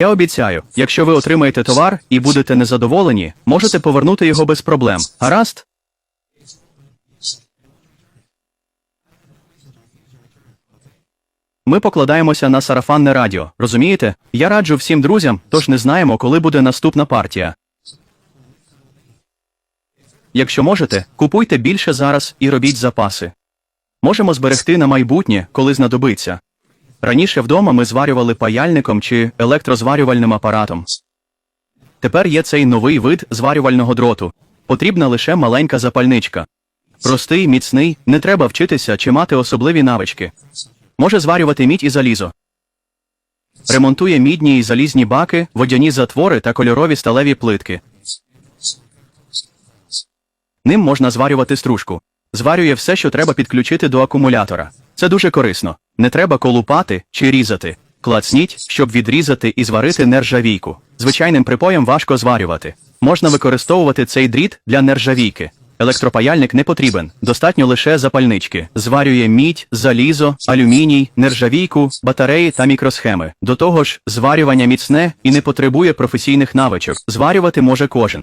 Я обіцяю, якщо ви отримаєте товар і будете незадоволені, можете повернути його без проблем. Гаразд? Ми покладаємося на сарафанне радіо, розумієте? Я раджу всім друзям, тож не знаємо, коли буде наступна партія. Якщо можете, купуйте більше зараз і робіть запаси. Можемо зберегти на майбутнє, коли знадобиться. Раніше вдома ми зварювали паяльником чи електрозварювальним апаратом. Тепер є цей новий вид зварювального дроту. Потрібна лише маленька запальничка. Простий, міцний, не треба вчитися чи мати особливі навички. Може зварювати мідь і залізо. Ремонтує мідні і залізні баки, водяні затвори та кольорові сталеві плитки. Ним можна зварювати стружку. Зварює все, що треба підключити до акумулятора. Це дуже корисно. Не треба колупати чи різати. Клацніть, щоб відрізати і зварити нержавійку. Звичайним припоєм важко зварювати. Можна використовувати цей дріт для нержавійки. Електропаяльник не потрібен, достатньо лише запальнички. Зварює мідь, залізо, алюміній, нержавійку, батареї та мікросхеми. До того ж, зварювання міцне і не потребує професійних навичок. Зварювати може кожен.